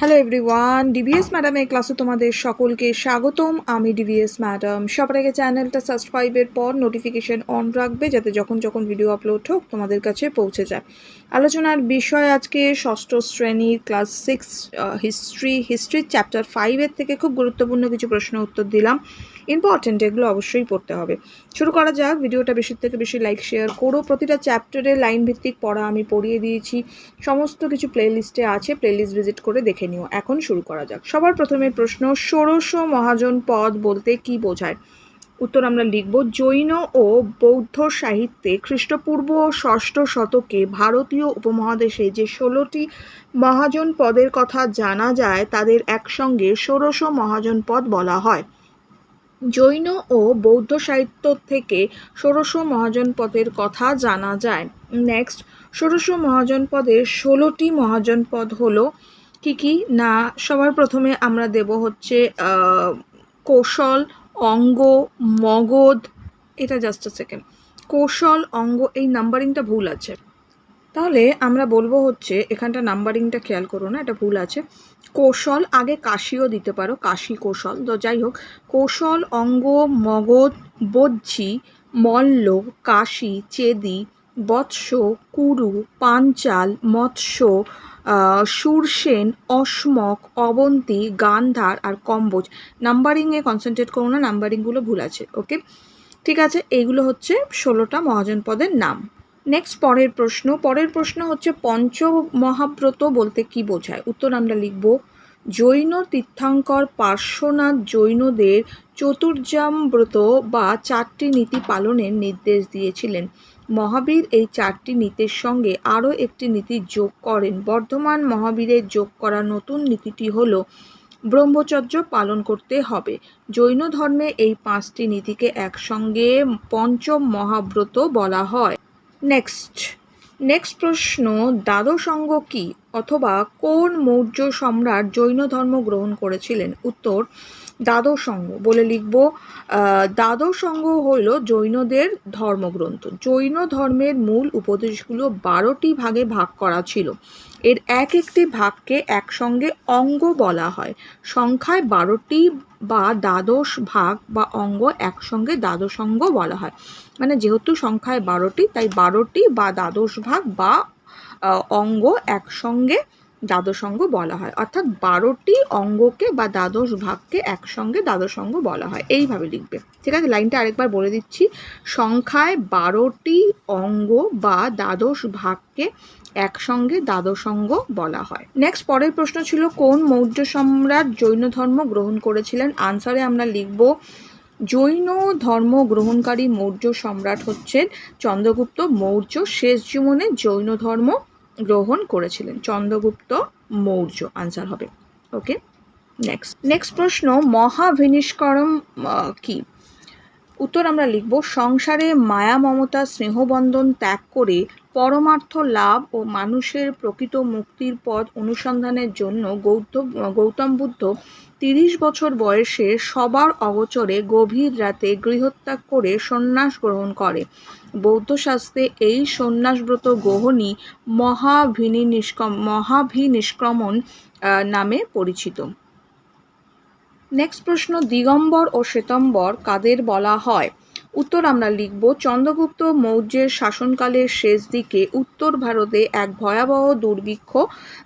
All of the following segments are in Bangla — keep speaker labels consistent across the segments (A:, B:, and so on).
A: হ্যালো এভরিওয়ান ডিভিএস ম্যাডামের ক্লাসে তোমাদের সকলকে স্বাগতম। আমি ডিভিএস ম্যাডাম সবার আগে চ্যানেলটা সাবস্ক্রাইবের পর নোটিফিকেশান অন রাখবে, যাতে যখন যখন ভিডিও আপলোড হোক তোমাদের কাছে পৌঁছে যায়। আলোচনার বিষয় আজকে ষষ্ঠ শ্রেণির ক্লাস সিক্স হিস্ট্রি হিস্ট্রির চ্যাপ্টার ফাইভের থেকে খুব গুরুত্বপূর্ণ কিছু প্রশ্ন উত্তর দিলাম। ইম্পর্টেন্ট এগুলো অবশ্যই পড়তে হবে। শুরু করা যাক, ভিডিওটা বেশি থেকে বেশি লাইক শেয়ার করো। প্রতিটা চ্যাপ্টারে লাইন ভিত্তিক পড়া আমি পড়িয়ে দিয়েছি। সমস্ত কিছু প্লেলিস্টে আছে প্লেলিস্ট ভিজিট করে দেখে নিও। এখন শুরু করা যাক। সবার প্রথমে প্রশ্ন, ষোড়শ মহাজন পদ বলতে কি বোঝায়? উত্তর আমরা লিখব, জৈন ও বৌদ্ধ সাহিত্যে খ্রিস্টপূর্ব ষষ্ঠ শতকে ভারতীয় উপমহাদেশে যে ষোলোটি মহাজন পদের কথা জানা যায়, তাদের একসঙ্গে ষোড়শ মহাজন পদ বলা হয়। জৈন ও বৌদ্ধ সাহিত্য থেকে ষোড়শ মহাজনপদের কথা জানা যায়। নেক্সট ষোড়শ মহাজনপদের ষোলোটি মহাজনপদ হলো কি কি? না, সবার প্রথমে আমরা দেব হচ্ছে কৌশল, অঙ্গ, মগধ, এটা জাস্ট সেকেন্ড কৌশল, অঙ্গ, এই নাম্বারিংটা ভুল আছে। তাহলে আমরা বলব হচ্ছে, এখানটা নাম্বারিংটা খেয়াল করো না, এটা ভুল আছে। কৌশল আগে কাশিও দিতে পারো, কাশি কৌশল। তো যাই হোক, কৌশল, অঙ্গ মগধ বজ্ঝি মল্ল, কাশি, চেদি, বৎস, কুরু, পাঞ্চাল, মৎস্য সুরসেন, অসমক, অবন্তী, গান্ধার আর কম্বোজ। নাম্বারিংয়ে কনসেন্ট্রেট করো না, নাম্বারিংগুলো ভুল আছে ওকে ঠিক আছে, এইগুলো হচ্ছে ষোলোটা মহাজন পদের নাম। নেক্সট পরের প্রশ্ন। পরের প্রশ্ন হচ্ছে পঞ্চ মহাব্রত বলতে কি বোঝায়? উত্তর আমরা লিখব, জৈন তীর্থাঙ্কর পার্শ্বনাথ জৈনদের চতুর্জামব্রত বা চারটি নীতি পালনের নির্দেশ দিয়েছিলেন। মহাবীর এই চারটি নীতির সঙ্গে আরও একটি নীতি যোগ করেন। বর্ধমান মহাবীরের যোগ করা নতুন নীতিটি হল, ব্রহ্মচর্য পালন করতে হবে। জৈন ধর্মে এই পাঁচটি নীতিকে একসঙ্গে পঞ্চম মহাব্রত বলা হয়। নেক্সট নেক্সট প্রশ্ন, দ্বাদশ অঙ্গ কি? অথবা কোন মৌর্য সম্রাট জৈন ধর্ম গ্রহণ করেছিলেন? উত্তর দ্বাদশ অঙ্গ বলে লিখব দ্বাদশ অঙ্গ হল জৈনদের ধর্মগ্রন্থ। জৈন ধর্মের মূল উপদেশগুলো বারোটি ভাগে ভাগ করা ছিল। এর এক একটি ভাগকে একসঙ্গে অঙ্গ বলা হয়। সংখ্যায় বারোটি বা দ্বাদশ ভাগ বা অঙ্গ একসঙ্গে দ্বাদশ অঙ্গ বলা হয়। মানে যেহেতু সংখ্যায় বারোটি, তাই বারোটি বা দ্বাদশ ভাগ বা অঙ্গ একসঙ্গে দ্বাদশ অঙ্গ বলা হয়। অর্থাৎ বারোটি অঙ্গকে বা দ্বাদশ ভাগকে একসঙ্গে দ্বাদশ অঙ্গ বলা হয়। এইভাবে লিখবে। ঠিক আছে? লাইনটা আরেকবার বলে দিচ্ছি। সংখ্যায় বারোটি অঙ্গ বা দ্বাদশ ভাগকে একসঙ্গে দ্বাদশ অঙ্গ বলা হয়। নেক্সট পরের প্রশ্ন ছিল, কোন মৌর্য সম্রাট জৈন ধর্ম গ্রহণ করেছিলেন? আনসারে আমরা লিখব, জৈন ধর্ম গ্রহণকারী মৌর্য সম্রাট হচ্ছেন চন্দ্রগুপ্ত মৌর্য শেষ জীবনে জৈন ধর্ম গ্রহণ করেছিলেন। চন্দ্রগুপ্ত মৌর্য। আনসার হবে। ওকে নেক্সট নেক্সট প্রশ্ন মহাভিনিষ্করম কি? উত্তর আমরা লিখব, সংসারে মায়া, মমতা স্নেহবন্ধন ত্যাগ করে পরমার্থ লাভ ও মানুষের প্রকৃত মুক্তির পথ অনুসন্ধানের জন্য গৌতম গৌতম বুদ্ধ তিরিশ বছর বয়সে সবার অগোচরে গভীর রাতে গৃহত্যাগ করে সন্ন্যাস গ্রহণ করে। বৌদ্ধ শাস্ত্রে এই সন্ন্যাসব্রত গ্রহণই মহাভিনি নিষ্কম মহাভিনিষ্ক্রমণ নামে পরিচিত। নেক্সট প্রশ্ন, দিগম্বর ও শ্বেতম্বর কাদের বলা হয়? উত্তর আমরা লিখব, চন্দ্রগুপ্ত মৌর্যের শাসনকালের শেষ দিকে উত্তর ভারতে এক ভয়াবহ দুর্ভিক্ষ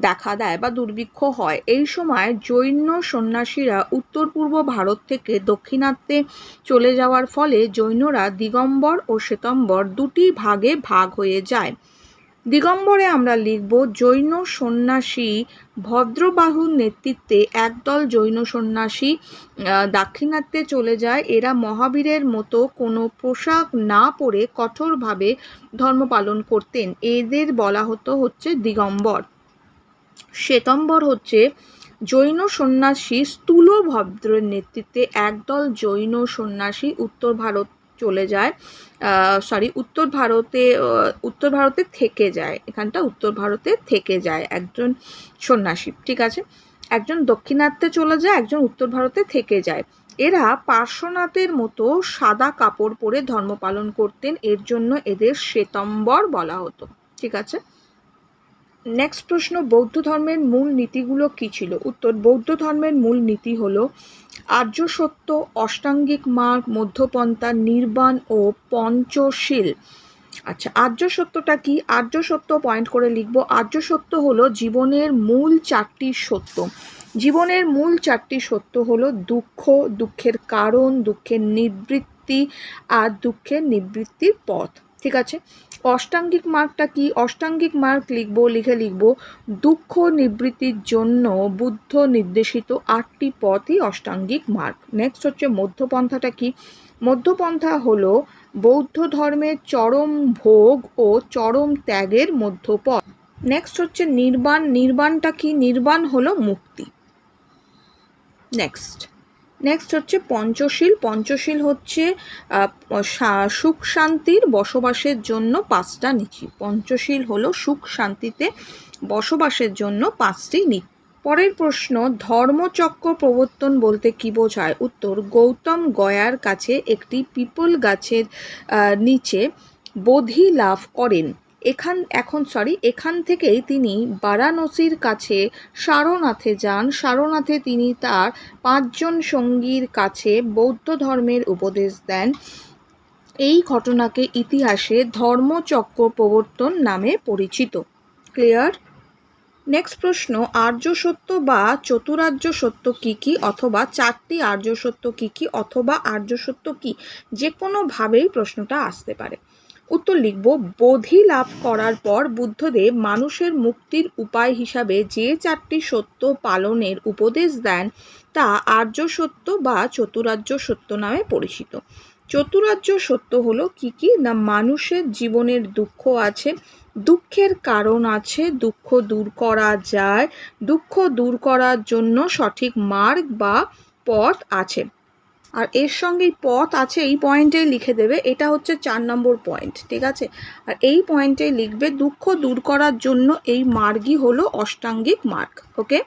A: দেখা দেয় বা দুর্ভিক্ষ হয়। এই সময় জৈন সন্ন্যাসীরা উত্তর পূর্ব ভারত থেকে দক্ষিণাত্যে চলে যাওয়ার ফলে জৈনরা দিগম্বর ও শ্বেতম্বর দুটি ভাগে ভাগ হয়ে যায়। দিগম্বরে আমরা লিখব, জৈন সন্ন্যাসী ভদ্রবাহুর নেতৃত্বে একদল জৈন সন্ন্যাসী দাক্ষিণাত্যে চলে যায়। এরা মহাবীরের মতো কোনো পোশাক না পরে কঠোরভাবে ধর্ম পালন করতেন। এদের বলা হতো হচ্ছে দিগম্বর। শ্বেতম্বর হচ্ছে জৈন সন্ন্যাসী স্থূলভদ্রের নেতৃত্বে একদল জৈন সন্ন্যাসী উত্তর ভারত চলে যায় সরি উত্তর ভারতে উত্তর ভারতে থেকে যায়, এখানটা উত্তর ভারতে থেকে যায় একজন সন্ন্যাসী, ঠিক আছে? একজন দক্ষিণাত্যে চলে যায়, একজন উত্তর ভারতে থেকে যায়। এরা পার্শ্বনাথের মতো সাদা কাপড় পরে ধর্ম পালন করতেন, এর জন্য এদের শ্বেতম্বর বলা হতো, ঠিক আছে? নেক্সট প্রশ্ন, বৌদ্ধ ধর্মের মূল নীতিগুলো কী ছিল? উত্তর, বৌদ্ধ ধর্মের মূল নীতি হলো আর্য সত্য, অষ্টাঙ্গিক মার্গ, মধ্যপন্থা, নির্বাণ ও পঞ্চশীল। আচ্ছা আর্য সত্যটা কি? আর্য সত্য পয়েন্ট করে লিখব। আর্য সত্য হলো জীবনের মূল চারটি সত্য। জীবনের মূল চারটি সত্য হলো দুঃখ, দুঃখের কারণ, দুঃখের নিবৃত্তি আর দুঃখের নিবৃত্তির পথ। ঠিক আছে? অষ্টাঙ্গিক মার্গটা কি? অষ্টাঙ্গিক মার্গ লিখব, লিখে লিখব, দুঃখ নিবৃত্তির জন্য বুদ্ধ নির্দেশিত আটটি পথই অষ্টাঙ্গিক মার্গ নেক্সট হচ্ছে মধ্যপন্থাটা কি? মধ্যপন্থা হলো বৌদ্ধ ধর্মের চরম ভোগ ও চরম ত্যাগের মধ্যপথ। নেক্সট হচ্ছে নির্বাণ। নির্বাণটা কি? নির্বাণ হলো মুক্তি। নেক্সট নেক্সট হচ্ছে পঞ্চশীল। পঞ্চশীল হচ্ছে সুখ শান্তির বসবাসের জন্য পাঁচটা নীতি। পঞ্চশীল হলো সুখ শান্তিতে বসবাসের জন্য পাঁচটি নীতি। পরের প্রশ্ন, ধর্মচক্র প্রবর্তন বলতে কি বোঝায়? উত্তর, গৌতম গয়ার কাছে একটি পিপল গাছের নিচে বোধি লাভ করেন। এখান, এখন সরি এখান থেকেই তিনি বারাণসীর কাছে সারনাথে যান। সারনাথে তিনি তার পাঁচজন সঙ্গীর কাছে বৌদ্ধ ধর্মের উপদেশ দেন। এই ঘটনাকে ইতিহাসে ধর্মচক্র প্রবর্তন নামে পরিচিত। ক্লিয়ার? নেক্সট প্রশ্ন, আর্য সত্য বা চতুরার্য সত্য কি কি অথবা চারটি আর্য সত্য কি কি অথবা আর্য সত্য কি? যে কোনোভাবেই প্রশ্নটা আসতে পারে। উত্তর লিখব, বোধি লাভ করার পর বুদ্ধদেব মানুষের মুক্তির উপায় হিসাবে যে চারটি সত্য পালনের উপদেশ দেন, তা আর্য সত্য বা চতুরার্য সত্য নামে পরিচিত। চতুরার্য সত্য হলো কি কি? না, মানুষের জীবনের দুঃখ আছে, দুঃখের কারণ আছে, দুঃখ দূর করা যায়, দুঃখ দূর করার জন্য সঠিক মার্গ বা পথ আছে। আর এর সঙ্গে পথ আছে এই পয়েন্টে লিখে দেবে, এটা হচ্ছে চার নম্বর পয়েন্ট, ঠিক আছে? আর এই পয়েন্টে লিখবে, দুঃখ দূর করার জন্য এই মার্গই হলো অষ্টাঙ্গিক মার্গ, ওকে?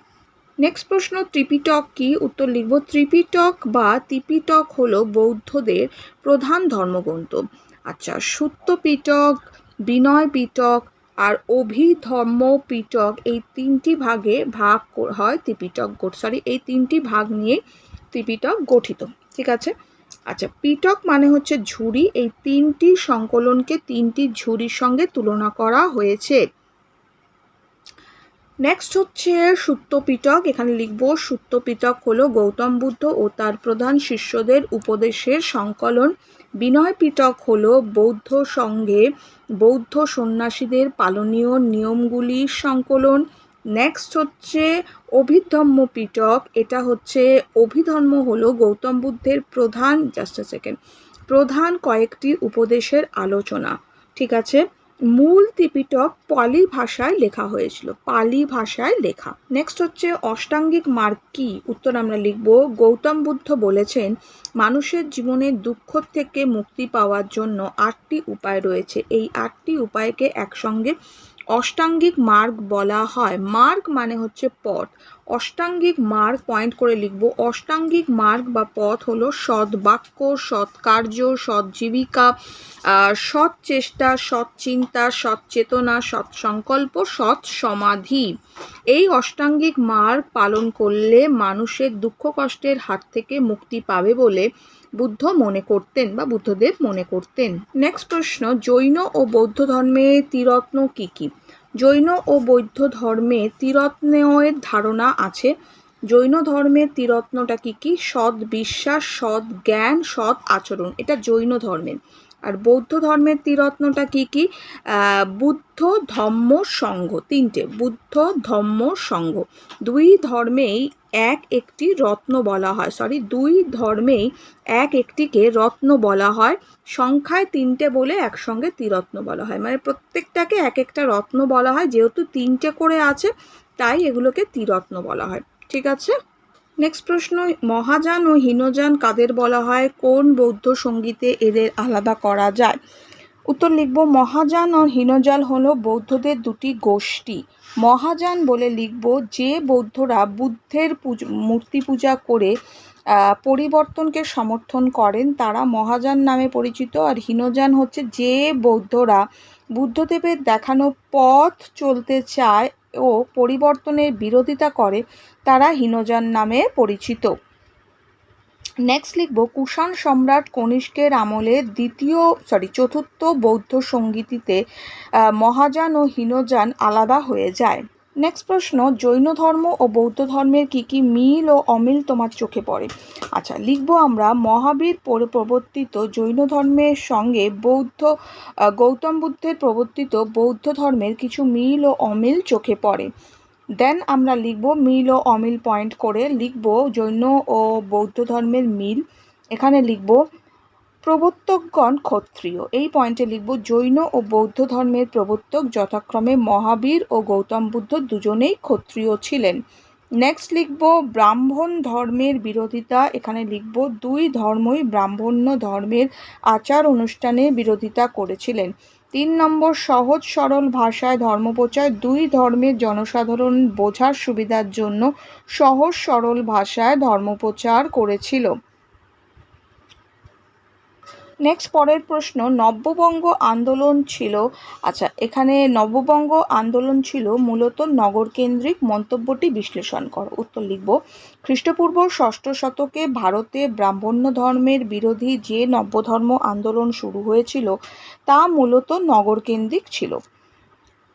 A: নেক্সট প্রশ্ন, ত্রিপিটক কি? উত্তর লিখব, ত্রিপিটক বা ত্রিপিটক হলো বৌদ্ধদের প্রধান ধর্মগ্রন্থ। আচ্ছা সুত্ত পিটক বিনয় পিটক আর অভিধর্ম পিটক এই তিনটি ভাগে ভাগ হয় ত্রিপিটক, সরি, এই তিনটি ভাগ নিয়ে ত্রিপিটক গঠিত। ঠিক আছে? আচ্ছা পিটক মানে হচ্ছে ঝুড়ি। এই তিনটি সংকলনকে তিনটি ঝুড়ির সঙ্গে তুলনা করা হয়েছে। নেক্সট হচ্ছে সুত্তপিটক এখানে লিখব সুত্তপিটক হলো গৌতম বুদ্ধ ও তার প্রধান শিষ্যদের উপদেশের সংকলন। বিনয় পিটক হলো বৌদ্ধ সঙ্গে বৌদ্ধ সন্ন্যাসীদের পালনীয় নিয়মগুলির সংকলন। নেক্সট হচ্ছে অভিধম্ম পিটক এটা হচ্ছে অভিধর্ম হলো গৌতম বুদ্ধের প্রধান জাস্ট সেকেন্ড প্রধান কয়েকটি উপদেশের আলোচনা। ঠিক আছে? মূল ত্রিপিটক পালি ভাষায় লেখা হয়েছিল। পালি ভাষায় লেখা। নেক্সট হচ্ছে অষ্টাঙ্গিক মার্গ কি? উত্তর আমরা লিখব, গৌতম বুদ্ধ বলেছেন, মানুষের জীবনের দুঃখ থেকে মুক্তি পাওয়ার জন্য আটটি উপায় রয়েছে। এই আটটি উপায়কে একসঙ্গে অষ্টাঙ্গিক মার্গ বলা হয়। মার্গ মানে হচ্ছে পথ। অষ্টাঙ্গিক মার্গ পয়েন্ট করে লিখব। অষ্টাঙ্গিক মার্গ বা পথ হলো সৎ বাক্য, সৎ কার্য, সৎ জীবিকা সৎ চেষ্টা, সৎ চিন্তা, সৎ চেতনা, সৎ সংকল্প, সৎ সমাধি। এই অষ্টাঙ্গিক মার্গ পালন করলে মানুষের দুঃখ কষ্টের হাত থেকে মুক্তি পাবে বলে বুদ্ধ মনে করতেন বা বুদ্ধদেব মনে করতেন। নেক্সট প্রশ্ন, জৈন ও বৌদ্ধ ধর্মে ত্রিরত্ন কী কি? জৈন ও বৌদ্ধ ধর্মে তিরত্নয়ের ধারণা আছে। জৈন ধর্মের তিরত্নটা কি কি? সৎ বিশ্বাস, সৎ জ্ঞান, সৎ আচরণ। এটা জৈন ধর্মের। আর বৌদ্ধ ধর্মের তিরত্নটা কি কি? বুদ্ধ ধম্ম সংঘ তিনটে, বুদ্ধ ধম্ম সংঘ দুই ধর্মেই এক একটি রত্ন বলা হয়। সরি দুই ধর্মেই এক একটিকে রত্ন বলা হয়। সংখ্যায় তিনটে বলে একসঙ্গে ত্রিরত্ন বলা হয়। মানে প্রত্যেকটাকে এক একটা রত্ন বলা হয়। যেহেতু তিনটে করে আছে, তাই এগুলোকে ত্রিরত্ন বলা হয়। ঠিক আছে? নেক্সট প্রশ্ন, মহাযান ও হীনযান কাদের বলা হয়? কোন বৌদ্ধ সঙ্গীতে এদের আলাদা করা যায়? উত্তর লিখব, মহাযান ও হীনজাল হলো বৌদ্ধদের দুটি গোষ্ঠী। মহাযান বলে লিখব, যে বৌদ্ধরা বুদ্ধের মূর্তি পূজা করে পরিবর্তনকে সমর্থন করেন, তারা মহাযান নামে পরিচিত। আর হীনযান হচ্ছে যে বৌদ্ধরা বুদ্ধদেবের দেখানো পথ চলতে চায় ও পরিবর্তনের বিরোধিতা করে, তারা হীনযান নামে পরিচিত। নেক্সট লিখব কুষাণ সম্রাট কনিষ্কের আমলে দ্বিতীয় সরি চতুর্থ বৌদ্ধ সঙ্গীতিতে আহ, মহাযান ও হীনযান আলাদা হয়ে যায়। নেক্সট প্রশ্ন জৈন ধর্ম ও বৌদ্ধ ধর্মের কি কি মিল ও অমিল তোমার চোখে পড়ে? আচ্ছা লিখব আমরা মহাবীর পর- প্রবর্তিত জৈন ধর্মের সঙ্গে বৌদ্ধ গৌতম বুদ্ধের প্রবর্তিত বৌদ্ধ ধর্মের কিছু মিল ও অমিল চোখে পড়ে। দেন আমরা লিখব মিল ও অমিল পয়েন্ট করে লিখব জৈন ও বৌদ্ধ ধর্মের মিল। এখানে লিখব প্রবর্তকগণ ক্ষত্রিয়। এই পয়েন্টে লিখব জৈন ও বৌদ্ধ ধর্মের প্রবর্তক যথাক্রমে মহাবীর ও গৌতম বুদ্ধ দুজনেই ক্ষত্রিয় ছিলেন। নেক্সট লিখব ব্রাহ্মণ ধর্মের বিরোধিতা। এখানে লিখব দুই ধর্মই ব্রাহ্মণ্য ধর্মের আচার অনুষ্ঠানে বিরোধিতা করেছিলেন। তিন নম্বর সহজ সরল ভাষায় ধর্মপ্রচার, দুই ধর্মের জনসাধারণ বোঝার সুবিধার জন্য সহজ সরল ভাষায় ধর্মপ্রচার করেছিল। নেক্সট পরের প্রশ্ন, নব্যবঙ্গ আন্দোলন ছিল আচ্ছা এখানে নববঙ্গ আন্দোলন ছিল মূলত নগরকেন্দ্রিক মন্তব্যটি বিশ্লেষণ কর, উত্তর লিখব। খ্রিস্টপূর্ব ষষ্ঠ শতকে ভারতে ব্রাহ্মণ্য ধর্মের বিরোধী যে নব্যধর্ম আন্দোলন শুরু হয়েছিল, তা মূলত নগরকেন্দ্রিক ছিল।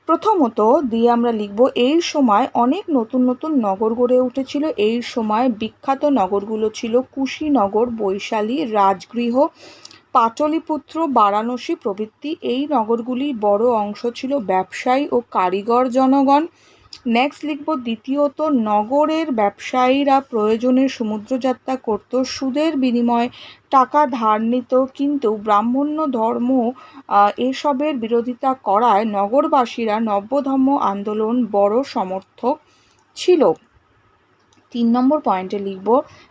A: প্রথমত, দিয়ে আমরা লিখব, এই সময় অনেক নতুন নতুন নগর গড়ে উঠেছিল, এই সময় বিখ্যাত নগরগুলো ছিল কুশীনগর, বৈশালী, রাজগৃহ পাটলিপুত্র বারাণসী প্রভৃতি। এই নগরগুলি বড় অংশ ছিল ব্যবসায়ী ও কারিগর জনগণ। নেক্সট লিখব, দ্বিতীয়ত, নগরের ব্যবসায়ীরা প্রয়োজনে সমুদ্রযাত্রা করত, সুদের বিনিময়ে টাকা ধার নিত, কিন্তু ব্রাহ্মণ্য ধর্ম এসবের বিরোধিতা করায় নগরবাসীরা নব্যধর্ম আন্দোলন বড় সমর্থক ছিল। তিন নম্বর পয়েন্টে লিখব,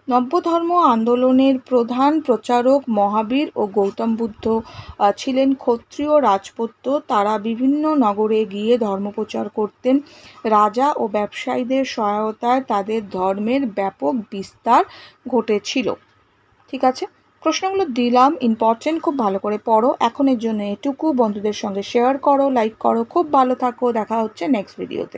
A: নব্যধর্ম আন্দোলনের প্রধান প্রচারক মহাবীর ও গৌতম বুদ্ধ ছিলেন ক্ষত্রিয় রাজপুত্র। তারা বিভিন্ন নগরে গিয়ে ধর্মপ্রচার করতেন। রাজা ও ব্যবসায়ীদের সহায়তায় তাদের ধর্মের ব্যাপক বিস্তার ঘটেছিল। ঠিক আছে? প্রশ্নগুলো দিলাম ইম্পর্টেন্ট খুব ভালো করে পড়ো। এখনের জন্য এটুকু। বন্ধুদের সঙ্গে শেয়ার করো লাইক করো। খুব ভালো থাকো। দেখা হচ্ছে নেক্সট ভিডিওতে